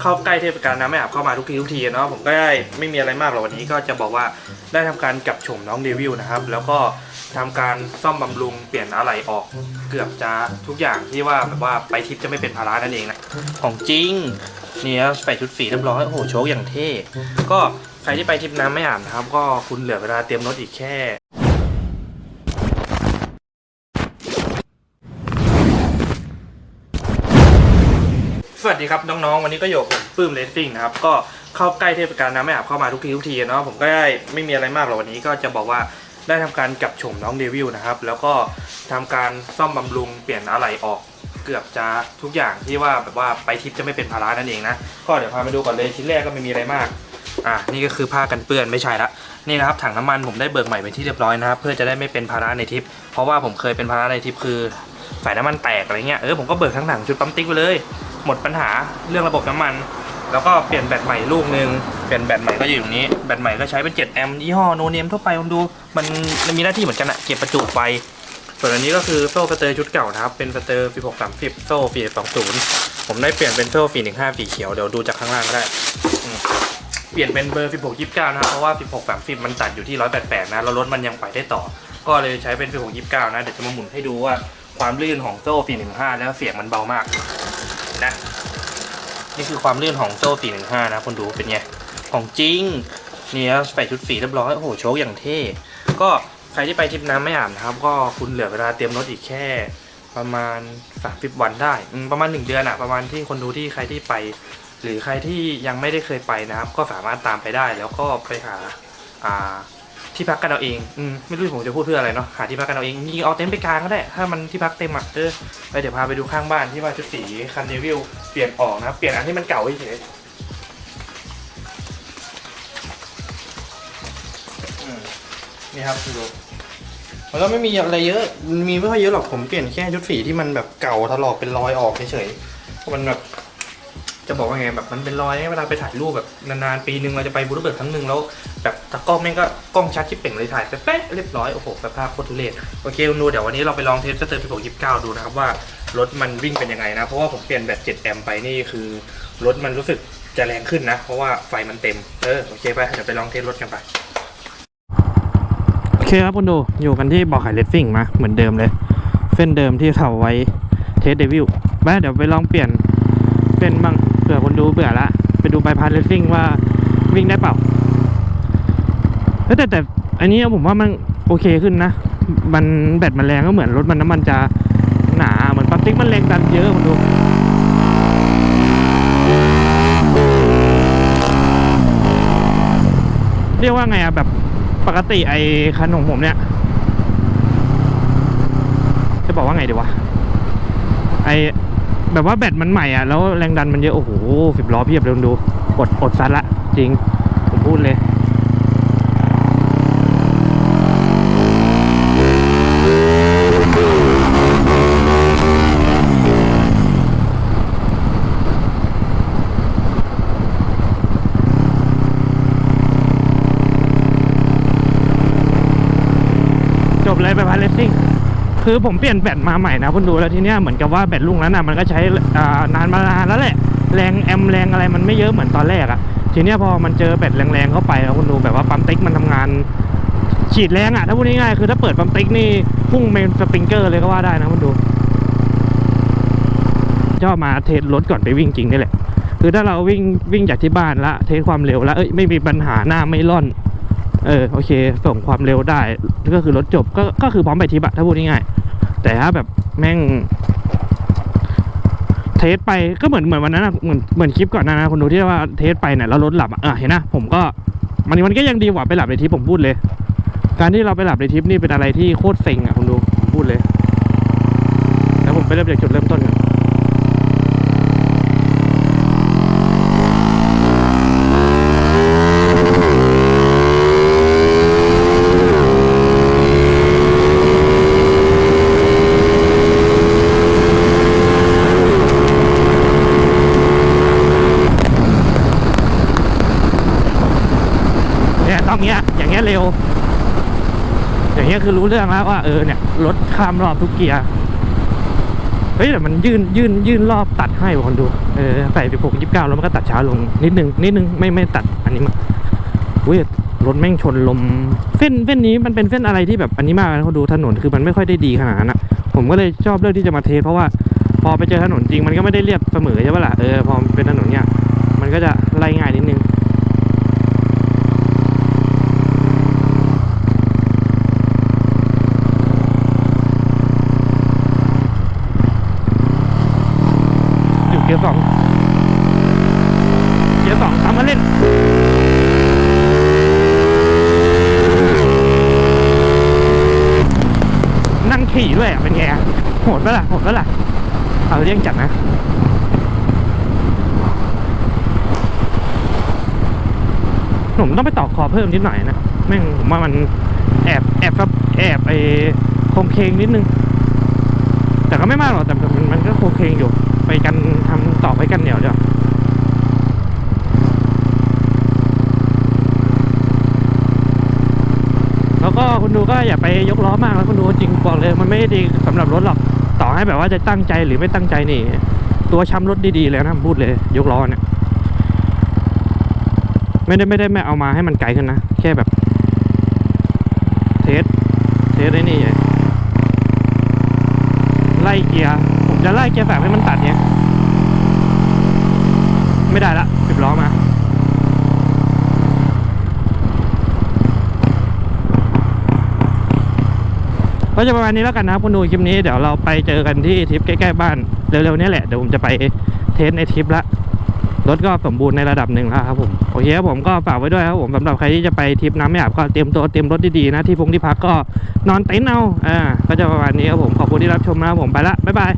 เข้าใกล้เทศกาลน้ำไม่อาบเข้ามาทุกทีทุกทีเนาะผมก็ได้ไม่มีอะไรมากหรอกวันนี้ก็จะบอกว่าได้ทำการกับชมน้องเดวิลนะครับ แล้วก็ทำการซ่อมบำรุงเปลี่ยนอะไหล่ออกเกือบจะทุกอย่างที่ว่าแบบว่าไปทริปจะไม่เป็นภาระนั่นเองนะของจริงเนี่ยใส่ชุดสีเรียบร้อยโอ้โหโชคอย่างเท่ก็ใครที่ไปทริปน้ำไม่อาบนะครับ ก็คุณเหลือเวลาเตรียมรถอีกแค่ วัสดีครับน้องๆ วันนี้ก็อยู่กับผมปื้มเลสซิ่งนะครับ ก็เข้าใกล้เทศกาลน้ำไม่อาบเข้ามาทุกทีทุกทีเนาะผมก็ได้ไม่มีอะไรมากหรอกวันนี้ก็จะบอกว่าได้ทำการกับชมน้องเดวิลนะครับ แล้วก็ทำการซ่อมบำรุงเปลี่ยนอะไหล่ออกเกือบจะทุกอย่างที่ว่าแบบว่าไปทริปจะไม่เป็นภาระนั่นเองนะก็เดี๋ยวพาไปดูก่อนเลยชิ้นแรกก็ไม่มีอะไรมากอะนี่ก็คือผ้ากันเปื้อนไม่ใช่ละนี่นะครับถังน้ำมันผมได้เบิกใหม่เป็นที่เรียบร้อยนะครับเพื่อจะได้ไม่เป็นภาระในทริปเพราะว่าผมเคยเป็นภาระในทริปคือสายน้ำมันแตกอะไรเงี้ยเออผมก็เบิกทั้งถังชุดปั๊มติ๊กไปเลย หมดปัญหาเรื่องระบบน้ำมัน แล้วก็เปลี่ยนแบตใหม่ลูกหนึ่งเปลี่ยนแบตใหม่ก็อยู่ตรงนี้แบตใหม่ก็ใช้เป็น7แอมป์ยี่ห้อโนเนมทั่วไปคุณดูมันมันมีหน้าที่เหมือนกันอะเก็บประจุไฟส่วนอันนี้ก็คือโซ่สเตอร์ชุดเก่านะครับ เป็นสเตอร์ปี630 โซ่ฟี20 ผมได้เปลี่ยนเป็นโซ่ฟี15สีเขียว เดี๋ยวดูจากข้างล่างก็ได้ เปลี่ยนเป็นเบอร์ 16 29 นะครับ เพราะว่า 16 30 มันตัดอยู่ที่ 188 นะ แล้วรถมันยังไปได้ต่อ ก็เลยใช้เป็น 16 29 นะ เดี๋ยวจะมาหมุนให้ดูว่าความลื่นของโซ่ฟี15 แล้วเสียงมันเบามาก นะ นี่คือความลื่นของโซ่415 นะคนดูเป็นไง ของจริงเนี่ยใส่ชุดสีเรียบร้อยโอ้โหโชคอย่างเท่ ก็ใครที่ไปทริปน้ำไม่อาบนะครับ ก็คุณเหลือเวลาเตรียมรถอีกแค่ประมาณ 30 วันได้ ประมาณ 1 เดือนอะประมาณที่คนดูที่ใครที่ไป หรือใครที่ยังไม่ได้เคยไปนะครับ ก็สามารถตามไปได้แล้วก็ไปหาอ่า ที่พักกันเอาเองอืมไม่รู้ผมจะพูดเพื่ออะไรเนาะหาที่พักกันเอาเองยิงเอาเต็นท์ไปกลางก็ได้ ถ้ามันที่พักเต็มอะเออไปเดี๋ยวพาไปดูข้างบ้านที่ว่าชุดสีคันเดวิลเปลี่ยนออกนะเปลี่ยนอันที่มันเก่าเฉยนี่ครับดูมันก็ไม่มีอะไรเยอะ มีไม่ค่อยเยอะหรอกผมเปลี่ยนแค่ชุดสีที่มันแบบเก่าถลอกเป็นรอยออกเฉยๆเพราะมันแบบ จะบอกว่าไงแบบมันเป็นรอยเวลาไปถ่ายรูปแบบนานๆปีหนึ่งเราจะไปบูธเบิร์ดครั้งหนึ่งแล้วแบบตากล้องแม่งก็กล้องชัดชิปเป่งเลยถ่ายไปเป๊ะเรียบร้อยโอ้โหสภาพโคตรทุเรศโอเคคุณดูเดี๋ยววันนี้เราไปลองเทสเตอร์ปีหกยี่สิบเก้าดูนะครับว่ารถมันวิ่งเป็นยังไงนะ เพราะว่าผมเปลี่ยนแบต7แอมป์ไปนี่คือรถมันรู้สึกจะแรงขึ้นนะ เพราะว่าไฟมันเต็มเออโอเคไปเดี๋ยวไปลองเทสรถกันไปโอเคครับคุณดูอยู่กันที่บอกไข่เลสซิ่งมาเหมือนเดิมเลย เส้นเดิมที่เขาไว้เทสเดวิลไปเดี๋ยวไปลองเปลี่ยนเป็นบ้าง ดูเบื่อละไปดูใบพัดเลสซิ่งว่าวิ่งได้เปล่าเอ้ยแต่แต่อันนี้ผมว่ามันโอเคขึ้นนะ มันแบตมันแรงก็เหมือนรถมันน้ำมันจะหนาเหมือนปั๊มติ๊กมันแรงดันเยอะผมดูเรียกว่าไงอะแบบปกติไอ้คันของผมเนี่ย จะบอกว่าไงดีวะไอ แบบว่าแบตมันใหม่อะแล้วแรงดันมันเยอะโอ้โหสิบล้อเพียบเลยดูอดอดซัดละจริง ผมพูดเลย จบเลยไปพันเลสซิ่ง คือผมเปลี่ยนแบตมาใหม่นะคุณดูแล้วทีเนี้ยเหมือนกับว่าแบตลุงนั้นน่ะมันก็ใช้อ่านานมานานแล้วแหละแรงแอมแรงอะไรมันไม่เยอะเหมือนตอนแรกอะทีเนี้ยพอมันเจอแบตแรงๆเข้าไปแล้วคุณดูแบบว่าปั๊มติ๊กมันทำงาน ฉีดแรงอะถ้าพูดง่ายๆคือถ้าเปิดปั๊มติ๊กนี่พุ่งเป็นสปริงเกอร์เลยก็ว่าได้นะคุณดูชอบมาเทสรถก่อนไปวิ่งจริงนี่แหละ คือถ้าเราวิ่งวิ่งจากที่บ้านละเทสความเร็วแล้วเอ้ยไม่มีปัญหาหน้าไม่ร่อน เออโอเค ส่งความเร็วได้ก็คือรถจบก็ก็คือพร้อมไปทิปอะถ้าพูดง่ายๆแต่ถ้าแบบแม่ง เทสไปก็เหมือนเหมือนวันนั้นอะเหมือนเหมือนคลิปก่อนหนานะคนดูที่ว่าเทสไปเนี่ยแล้วรถหลับอะอะเห็นนะผมก็มันมันก็ยังดีกว่าไปหลับในทิปผมพูดเลย การที่เราไปหลับในทิปนี่เป็นอะไรที่โคตรเซ็งอะคุณดูผมพูดเลยแล้วผมไปเริ่มจากจุดเริ่มต้นกัน ต้องเงี้ย อย่างเงี้ยเร็ว อย่างเงี้ยคือรู้เรื่องแล้วว่าเออเนี่ยรถข้ามรอบทุกเกียร์เฮ้ยแต่มันยื่นยื่นยื่นรอบตัดให้คนดูเออใส่ไปหกยี่สิบเก้าแล้วมันก็ตัดช้าลงนิดนึงนิดนึงไม่ไม่ตัดอันนี้มาเว้ยรถแม่งชนลม เส้นเส้นนี้มันเป็นเส้นอะไรที่แบบอันนี้มากนะเขาดูถนนคือมันไม่ค่อยได้ดีขนาดนั้นอะผมก็เลยชอบเลือกที่จะมาเทสเพราะว่าพอไปเจอถนนจริงมันก็ไม่ได้เรียบเสมอใช่ปะล่ะเออพอเป็นถนนเนี่ยมันก็จะไล่ง่ายนิดนึง อยู่เกียร์สองเกียร์สองทำมาเล่นนั่งขี่ด้วยอะเป็นไงโหดปะล่ะโหดปะล่ะเอาเรื่องจัดนะผมต้องไปต่อคอเพิ่มนิดหน่อยนะแม่งผมว่ามันแอบแอบครับแอบไอ้โคงเคงนิดนึง แต่ก็ไม่มากหรอกแต่มันมันก็โคงเคงอยู่ ไปกันทำต่อไปกันเหนียวเดียวาแล้วก็ คุณดูก็อย่าไปยกล้อมากแล้วคุณดูจริงบอกเลยมันไม่ดีสำหรับรถหรอกต่อให้แบบว่าจะตั้งใจหรือไม่ตั้งใจนี่ ตัวช้ำรถดีๆเลยนะพูดเลย ยกล้อเนี่ยไม่ได้ไม่ได้ไม่เอามาให้มันไกลขึ้นนะ แค่แบบ เทสเทสไอ้นี่ไงไล่เกียร์ผมจะไล่เกียร์แบบให้มันตัดเนี่ยไม่ได้ละสิบล้อมา ก็จะประมาณนี้แล้วกันนะครับคุณดูคลิปนี้เดี๋ยวเราไปเจอกันที่ทริปใกล้ๆบ้านเร็วๆนี้แหละเดี๋ยวผมจะไปเทสในทริปละรถก็สมบูรณ์ในระดับหนึ่งแล้วครับผมโอเคครับผมก็ฝากไว้ด้วยครับผมสำหรับใครที่จะไปทริปน้ำไม่อาบก็เตรียมตัวเตรียมรถดีๆนะที่พงที่พักก็นอนเต็นท์เอาอ่าก็จะประมาณนี้ครับผมขอบคุณที่รับชมนะครับผมไปละบ๊ายบาย